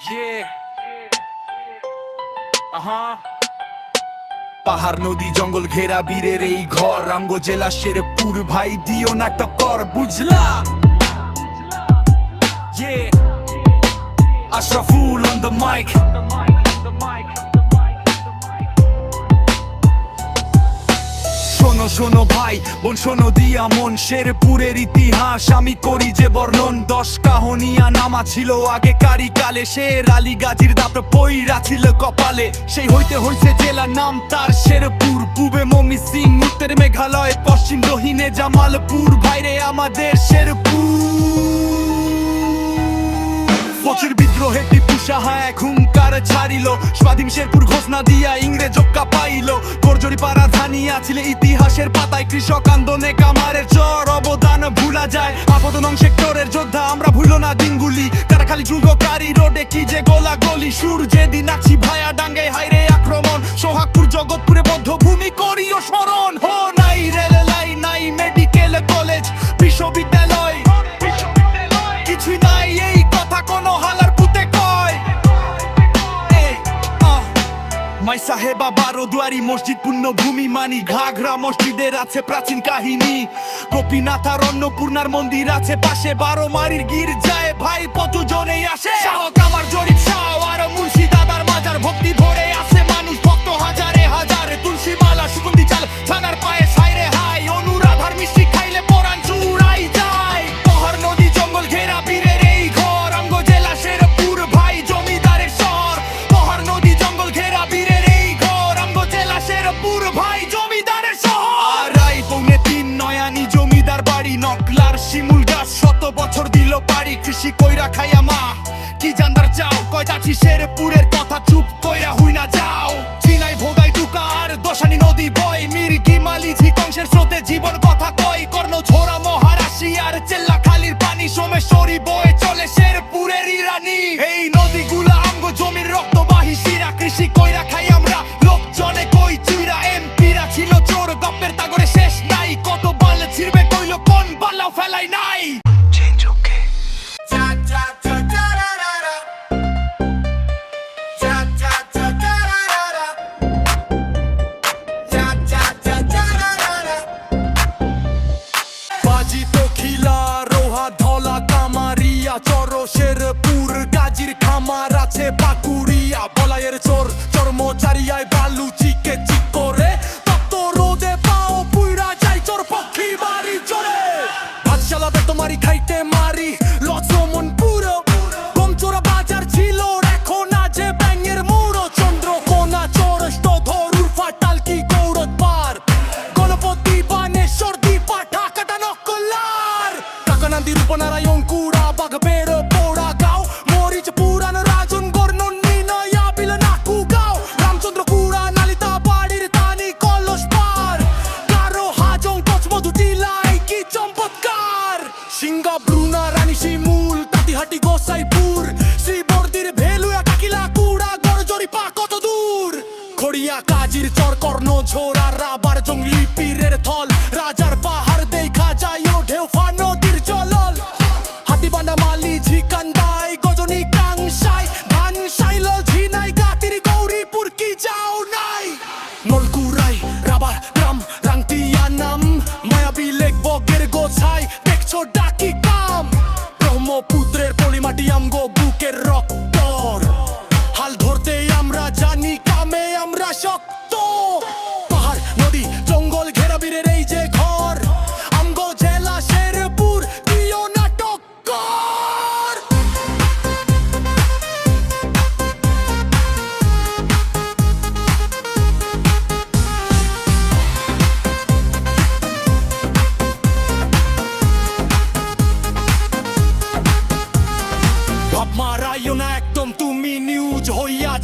Yeah. Uh-huh. পাহাড় নদী জঙ্গল ঘেরা বীরের এই ঘর রাঙ্গ জেলা শেরপুর ভাই দিও না একটা কর বুঝলা. আশরাফুল অন দ্য মাইক শোনো শোনো ভাই, বোন, শোনো দিয়া মন। শেরপুরের ইতিহাস আমি করি যে বর্ণন। দশ কাহনিয়া নামা ছিল আগে কারি কালে। শের আলী গাজীর দাপড়ে পইরা ছিল কপালে। সেই হইতে হইছে জেলার নাম তার শেরপুর। পূবে মমি সিং, উত্তর মেঘালয়, পশ্চিম দহিনে জামালপুর। বাইরে আমাদের শেরপুর। বছর বিদ্রোহে টিপু সাহা এক হুঙ্কার ছাড়িল। স্বাধীন শেরপুর ঘোষণা দিয়া ইংরেজ কা পাইল। করজরি পাড়া ধানিয়া ছিল ইতিহাসের পাতায়। কৃষক আন্দোলনে কামারের চর অবদান ভুলা যায়। আপদন সেক্টরের যোদ্ধা, আমরা ভুলো না দিনগুলি। যুগকারী রোডে কি যে গোলা গলি সুর যেদিন আছি ভায়া হাইরে আক্রমণ। সোহাগপুর জগৎপুরে বদ্ধভূমি করিও স্মরণ। হো, নাই রেল লাইন নাই মেডিকেল কলেজ। বিশ্ববিদ্যালয় মাই সাহেবা, বারো দুয়ারি মসজিদ পুণ্যভূমি মানি। ঘাঘরা মসজিদের আছে প্রাচীন কাহিনী। গোপীনাথ আর অন্নপূর্ণার মন্দির আছে পাশে। বারো মারির গির যায় ভাই কতজনেই আসে? শাহক আমার জরিপ শাহ কৃষি কইরা খাইয়া মা। কি জানদার চাও? কয় যাচ্ছি শেরপুরের কথা, চুপ কইরা হুই না যাও। চিনাই ভোগাই টুকার দশানি নদী বয়। মির্গি মালি ঝিকংসের স্রোতে জীবন কথা কই কর্ণ ছোড়া মহারাশি আর চেল্লা খালির পানি সোমেশ্বরী বয়ে চলে শেরপুরের ইরানি এই পুর গাজির খামার আছে পাকুড়িয়া। বলাইয়ের চোর, চর্মচারিয়ায় বালু চিকে চিক করে। রোদে পাও পুইরা যাই চোর পক্ষী বাড়ি চলে ভাতশালা খাইতে মারি সিংহা ব্রুনা রানী শিমুল, তাঁতিহাটি গোসাইপুর, শ্রীবর্দির ভেলুয়া কাকিলা কুড়া গড়জরি পা কত দূর? খড়িয়া কাজির চর, কর্ণ ঝোরা, রাবার জঙ্গলি ডাকি কাম? ব্রহ্মপুত্রের পলিমাটি আমগো বুকের রক্তর। হাল ধরতে আমরা জানি কামে আমরা শক্ত।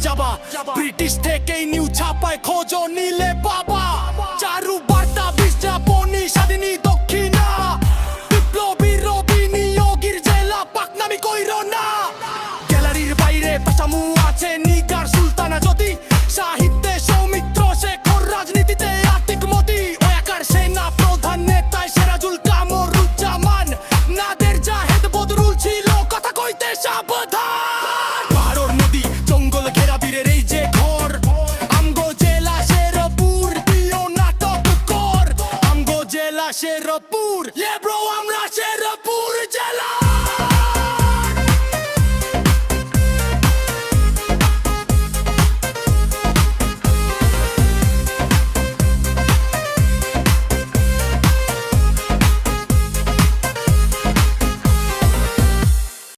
যাবা। ব্রিটিশ থেকেই নিউ ছাপায় খোঁজ নিলে বাবা। চারু বার্তা się robór Yeah bro, I'm